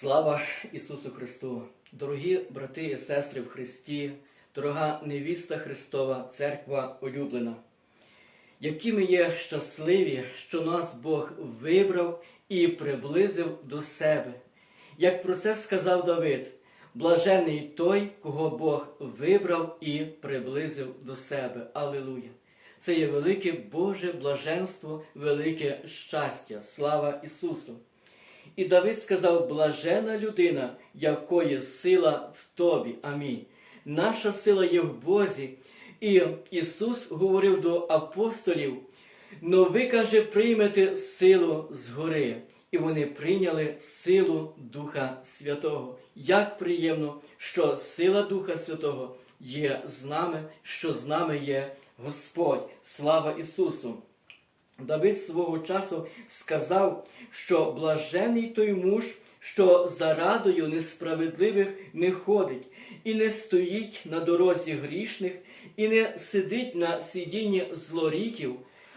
Слава Ісусу Христу! Дорогі брати і сестри в Христі, дорога невіста Христова, церква улюблена, які ми є щасливі, що нас Бог вибрав і приблизив до себе. Як про це сказав Давид, блажений той, кого Бог вибрав і приблизив до себе. Алілуя! Це є велике Боже блаженство, велике щастя. Слава Ісусу! І Давид сказав: блажена людина, якої сила в тобі. Амінь. Наша сила є в Бозі. І Ісус говорив до апостолів: но ви, каже, приймете силу згори. І вони прийняли силу Духа Святого. Як приємно, що сила Духа Святого є з нами, що з нами є Господь. Слава Ісусу! Давид свого часу сказав, що блажений той муж, що за радою несправедливих не ходить, і не стоїть на дорозі грішних, і не сидить на сидінні злоріків,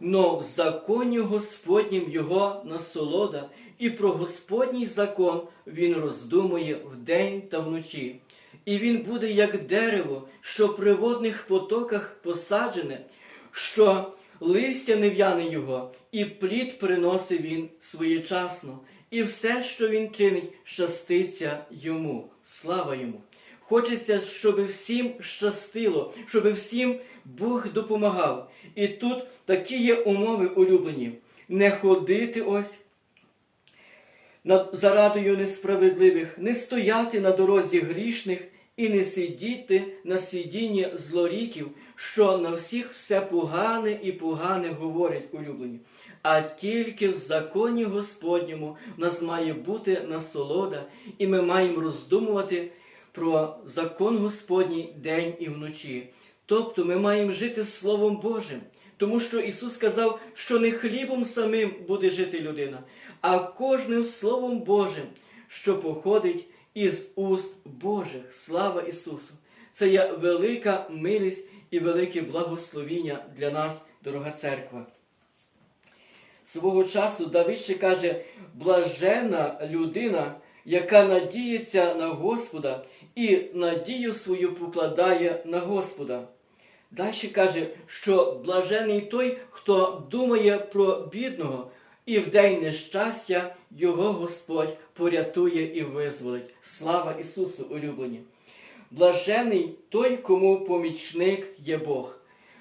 но в законі Господнім його насолода, і про Господній закон він роздумує вдень та вночі. І він буде як дерево, що при водних потоках посаджене, що листя не в'яне його, і плід приносить він своєчасно, і все, що він чинить, щаститься йому. Слава йому! Хочеться, щоб всім щастило, щоб всім Бог допомагав. І тут такі є умови улюблені. Не ходити ось над зарадою несправедливих, не стояти на дорозі грішних і не сидіти на сидінні злоріків, що на всіх все погане і погане говорять улюблені. А тільки в законі Господньому в нас має бути насолода, і ми маємо роздумувати про закон Господній день і вночі. Тобто ми маємо жити Словом Божим, тому що Ісус сказав, що не хлібом самим буде жити людина, а кожним Словом Божим, що походить із уст Божих. Слава Ісусу! Це є велика милість і велике благословіння для нас, дорога церква. Свого часу Давид ще каже, блажена людина, яка надіється на Господа і надію свою покладає на Господа. Далі каже, що блажений той, хто думає про бідного, і в день нещастя його Господь порятує і визволить. Слава Ісусу, улюблені! Блажений той, кому помічник є Бог.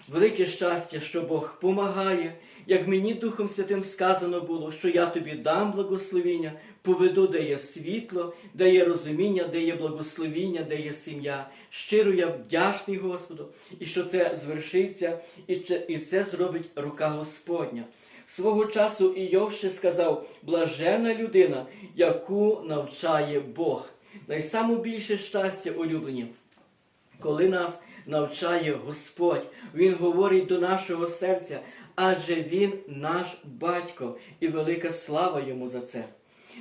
Велике щастя, що Бог помагає, як мені Духом Святим сказано було, що я тобі дам благословіння, поведу, де є світло, де є розуміння, де є благословіння, де є сім'я. Щиро я вдячний Господу, і що це звершиться, і це, зробить рука Господня. Свого часу Іов ще сказав: блажена людина, яку навчає Бог. Найсамобільше щастя улюблені, коли нас навчає Господь, Він говорить до нашого серця, адже Він наш батько, і велика слава йому за це.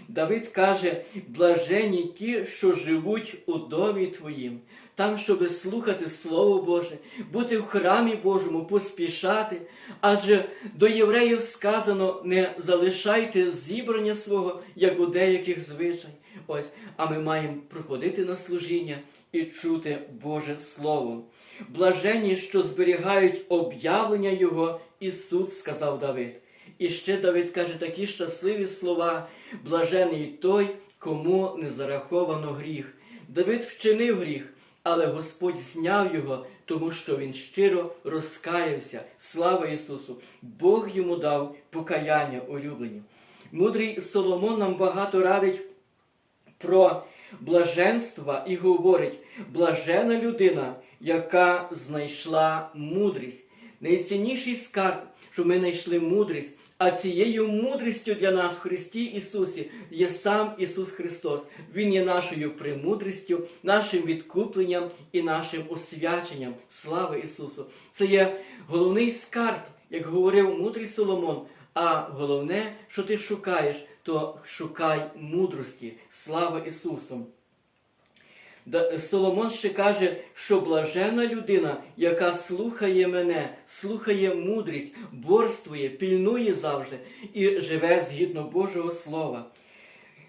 Давид каже: блажені ті, що живуть у домі Твоїм, там, щоби слухати Слово Боже, бути в храмі Божому, поспішати. Адже до євреїв сказано: не залишайте зібрання свого, як у деяких звичай. Ось, а ми маємо приходити на служіння і чути Боже Слово. Блажені, що зберігають об'явлення Його, Ісус сказав Давид. І ще Давид каже такі щасливі слова, блажений той, кому не зараховано гріх. Давид вчинив гріх, але Господь зняв його, тому що він щиро розкаявся. Слава Ісусу! Бог йому дав покаяння улюблені. Мудрий Соломон нам багато радить про блаженства і говорить: блажена людина, яка знайшла мудрість. Найцінніший скарб, що ми знайшли мудрість. А цією мудрістю для нас в Христі Ісусі є сам Ісус Христос. Він є нашою премудрістю, нашим відкупленням і нашим освяченням. Слава Ісусу! Це є головний скарб, як говорив мудрий Соломон. А головне, що ти шукаєш, то шукай мудрості. Слава Ісусу! Соломон ще каже, що блажена людина, яка слухає мене, слухає мудрість, борствує, пільнує завжди і живе згідно Божого Слова.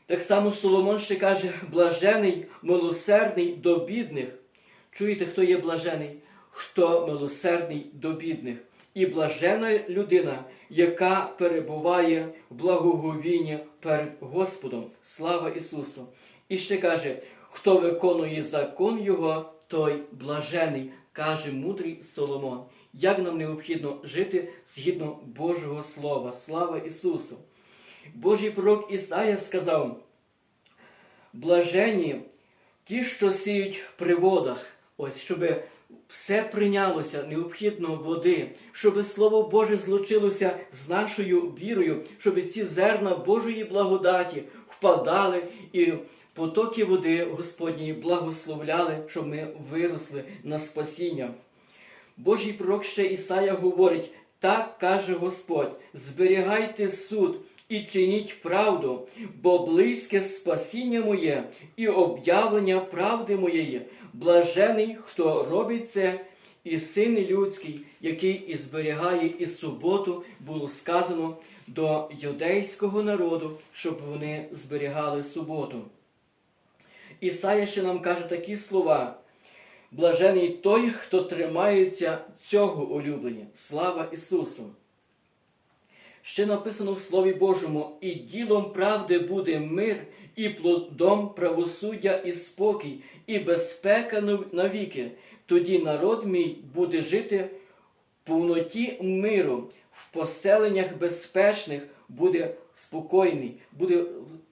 Так само Соломон ще каже, блажений, милосердний до бідних. Чуєте, хто є блажений? Хто милосердний до бідних? І блажена людина, яка перебуває в благоговінні перед Господом. Слава Ісусу! І ще каже, хто виконує закон Його, той блажений, каже мудрий Соломон. Як нам необхідно жити згідно Божого Слова. Слава Ісусу! Божий пророк Ісая сказав, блажені ті, що сіють при водах, ось, щоб все прийнялося, необхідно води, щоб Слово Боже злучилося з нашою вірою, щоб ці зерна Божої благодаті впадали і потоки води Господньої благословляли, щоб ми виросли на спасіння. Божий пророк ще Ісая говорить, так каже Господь, зберігайте суд і чиніть правду, бо близьке спасіння моє і об'явлення правди моєї. Блажений, хто робить це, і син людський, який і зберігає і суботу, було сказано до юдейського народу, щоб вони зберігали суботу. Ісая ще нам каже такі слова. Блажений той, хто тримається цього улюблення. Слава Ісусу! Ще написано в Слові Божому, і ділом правди буде мир, і плодом правосуддя і спокій, і безпека навіки. Тоді народ мій буде жити в повноті миру, в поселеннях безпечних буде спокійний, буде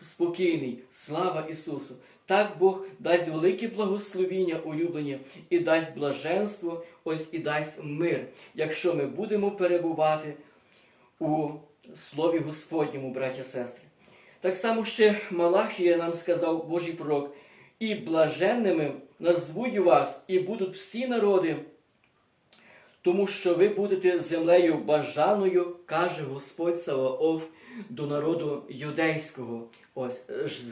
спокійний. Слава Ісусу! Так Бог дасть велике благословіння улюблення і дасть блаженство, ось і дасть мир, якщо ми будемо перебувати у Слові Господньому, браття сестри. Так само ще Малахія нам сказав Божий пророк, і блаженними назвуть вас, і будуть всі народи, тому що ви будете землею бажаною, каже Господь Саваоф до народу юдейського. Ось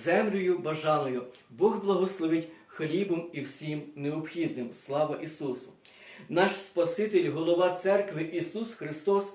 землею бажаною. Бог благословить хлібом і всім необхідним. Слава Ісусу! Наш Спаситель, голова церкви Ісус Христос.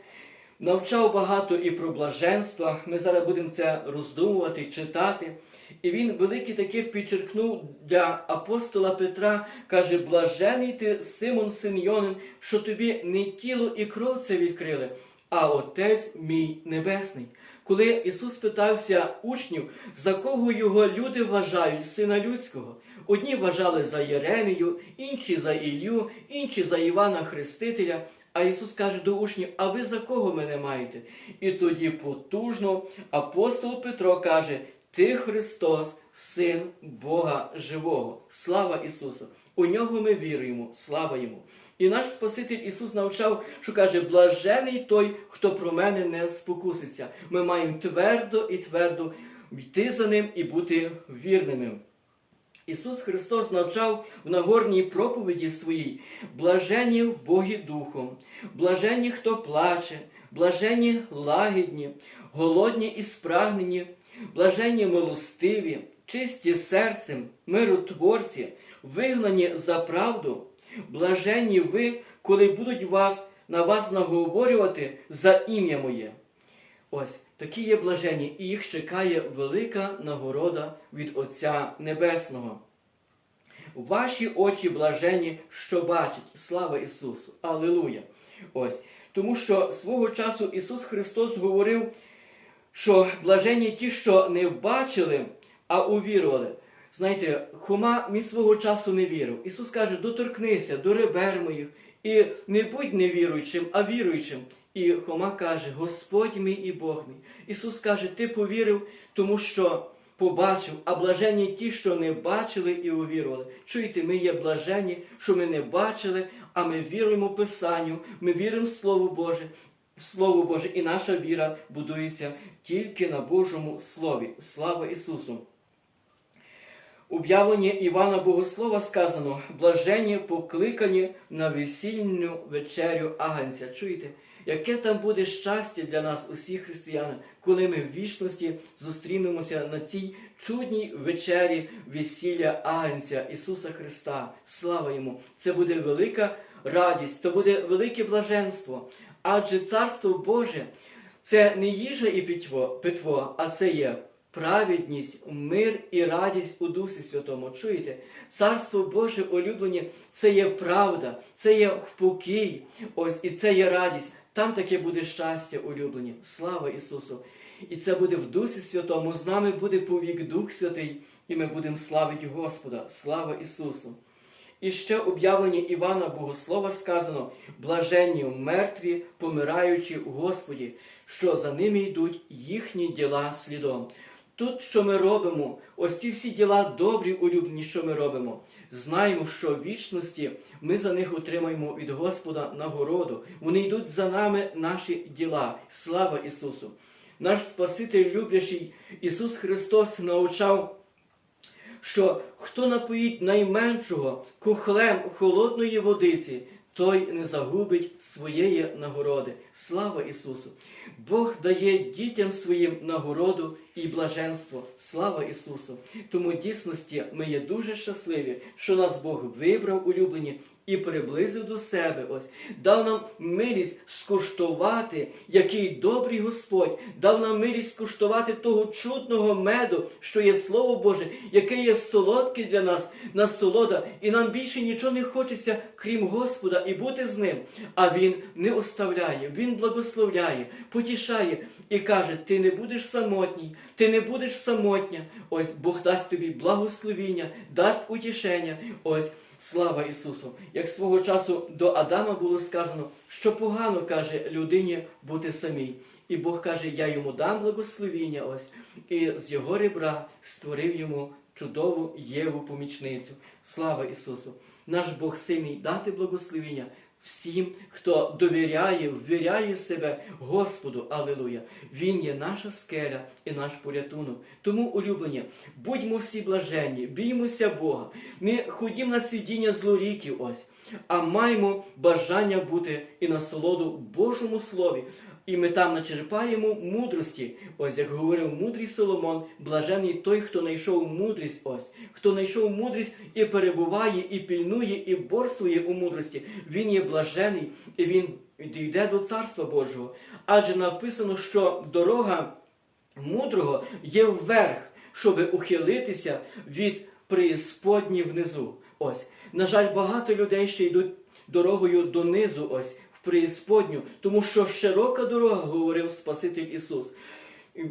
Навчав багато і про блаженство. Ми зараз будемо це роздумувати, читати. І він великий таки підчеркнув для апостола Петра, каже: Блажений ти, Симон Синьйонин, що тобі не тіло і кров це відкрили, а Отець мій Небесний. Коли Ісус питався учнів, за кого його люди вважають сина людського, одні вважали за Єремію, інші за Ілью, інші за Івана Хрестителя. А Ісус каже до учнів, а ви за кого мене маєте? І тоді потужно апостол Петро каже, Ти Христос, Син Бога Живого. Слава Ісусу! У нього ми віруємо, слава Йому. І наш Спаситель Ісус навчав, що каже, блажений той, хто про мене не спокуситься. Ми маємо твердо і твердо йти за ним і бути вірними. Ісус Христос навчав в Нагорній проповіді своїй, блажені в Богі Духом, блажені, хто плаче, блажені лагідні, голодні і спрагнені, блажені милостиві, чисті серцем, миротворці, вигнані за правду, блажені ви, коли будуть вас на вас наговорювати за ім'я моє. Ось такі є блажені, і їх чекає велика нагорода від Отця Небесного. Ваші очі блажені, що бачать. Слава Ісусу! Аллилуйя! Ось. Тому що свого часу Ісус Христос говорив, що блажені ті, що не бачили, а увірували. Знаєте, Хома мій свого часу не вірив. Ісус каже, доторкнися до ребер моїх і не будь невіруючим, а віруючим. І Хома каже, Господь мій і Бог мій. Ісус каже, Ти повірив, тому що побачив, а блажені ті, що не бачили і увірували. Чуєте, ми є блажені, що ми не бачили, а ми віруємо Писанню, ми віримо в Слово Боже. Слово Боже, і наша віра будується тільки на Божому Слові. Слава Ісусу! Об'явлення Івана Богослова сказано, блажені покликані на весільну вечерю Агнця. Чуєте, яке там буде щастя для нас, усіх християн, коли ми в вічності зустрінемося на цій чудній вечері весілля Агнця Ісуса Христа. Слава Йому! Це буде велика радість, то буде велике блаженство. Адже Царство Боже це не їжа і питво, а це є праведність, мир і радість у Дусі Святому. Чуєте? Царство Боже улюблені, це є правда, це є покій, ось і це є радість. Там таке буде щастя улюблені. Слава Ісусу! І це буде в Дусі Святому. З нами буде повік Дух Святий, і ми будемо славити Господа. Слава Ісусу! І ще об'явлення Івана Богослова сказано: блаженні мертві, помираючі у Господі, що за ними йдуть їхні діла слідом. Тут, що ми робимо, ось ці всі діла добрі, улюблені, що ми робимо. Знаємо, що в вічності ми за них отримаємо від Господа нагороду. Вони йдуть за нами наші діла. Слава Ісусу! Наш Спаситель, люблячий Ісус Христос, навчав що хто напоїть найменшого кухлем холодної водиці, той не загубить своєї нагороди. Слава Ісусу! Бог дає дітям своїм нагороду і блаженство. Слава Ісусу! Тому дійсності ми є дуже щасливі, що нас Бог вибрав улюблені і приблизив до себе. Ось дав нам милість скуштувати, який добрий Господь, дав нам милість скуштувати того чудного меду, що є Слово Боже, яке є солодке для нас, насолода, і нам більше нічого не хочеться, крім Господа, і бути з ним. А Він не оставляє, Він благословляє, потішає і каже: Ти не будеш самотній, ти не будеш самотня. Ось Бог дасть тобі благословіння, дасть утішення. Ось. Слава Ісусу! Як свого часу до Адама було сказано, що погано каже людині бути самій. І Бог каже, я йому дам благословіння ось, і з його ребра створив йому чудову Єву помічницю. Слава Ісусу! Наш Бог сильний дати благословіння всім, хто довіряє, ввіряє себе Господу. Аллилуйя. Він є наша скеля і наш порятунок. Тому, улюблені, будьмо всі блаженні, біймося Бога, не ходімо на сидіння злоріків ось, а маємо бажання бути і насолоду Божому Слові. І ми там начерпаємо мудрості. Ось як говорив мудрий Соломон, блажений той, хто знайшов мудрість, ось, хто знайшов мудрість і перебуває, і пільнує, і борствує у мудрості. Він є блажений, і він дійде до Царства Божого. Адже написано, що дорога мудрого є вверх, щоб ухилитися від преісподні внизу. Ось, на жаль, багато людей ще йдуть дорогою донизу, ось преісподню, тому що широка дорога, говорив Спаситель Ісус.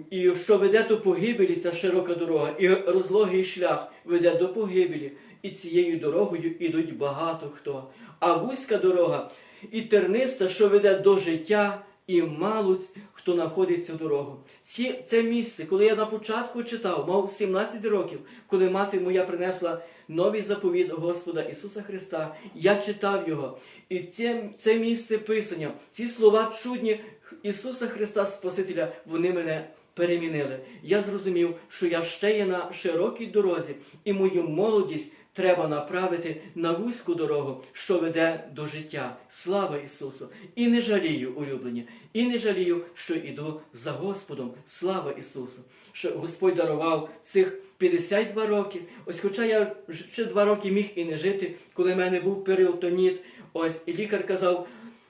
І- що веде до погибелі, ця широка дорога, і розлогий шлях веде до погибелі. І цією дорогою ідуть багато хто. А вузька дорога і терниста, що веде до життя, і мало хто знаходиться в дорогу. Ці, це місце, коли я на початку читав, мав 17 років, коли мати моя принесла новий заповіт Господа Ісуса Христа, я читав його. І це, це місце писання, ці слова чудні Ісуса Христа Спасителя, вони мене перемінили. Я зрозумів, що я ще є на широкій дорозі, і мою молодість треба направити на вузьку дорогу, що веде до життя. Слава Ісусу! І не жалію, улюблені, і не жалію, що іду за Господом. Слава Ісусу! Що Господь дарував цих 52 роки. Ось, хоча я ще два роки міг і не жити, коли в мене був періотоніт, ось і лікар казав,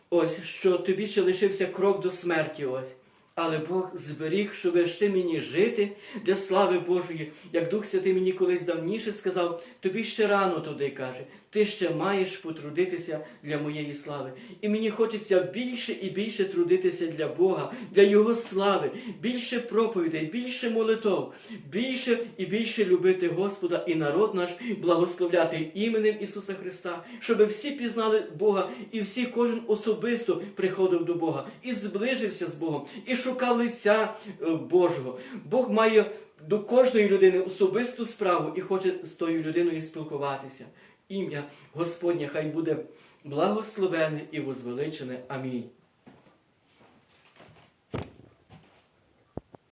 ось що тобі ще лишився крок до смерті. Ось. Але Бог зберіг, щоб ще мені жити для слави Божої, як Дух Святий мені колись давніше сказав, тобі ще рано туди каже, ти ще маєш потрудитися для моєї слави. І мені хочеться більше і більше трудитися для Бога, для Його слави, більше проповідей, більше молитов, більше і більше любити Господа і народ наш благословляти іменем Ісуса Христа, щоб всі пізнали Бога, і всі кожен особисто приходив до Бога і зближився з Богом, і шукав лиця е, Божого. Бог має до кожної людини особисту справу і хоче з тою людиною спілкуватися. Ім'я Господнє хай буде благословене і возвеличене. Амінь.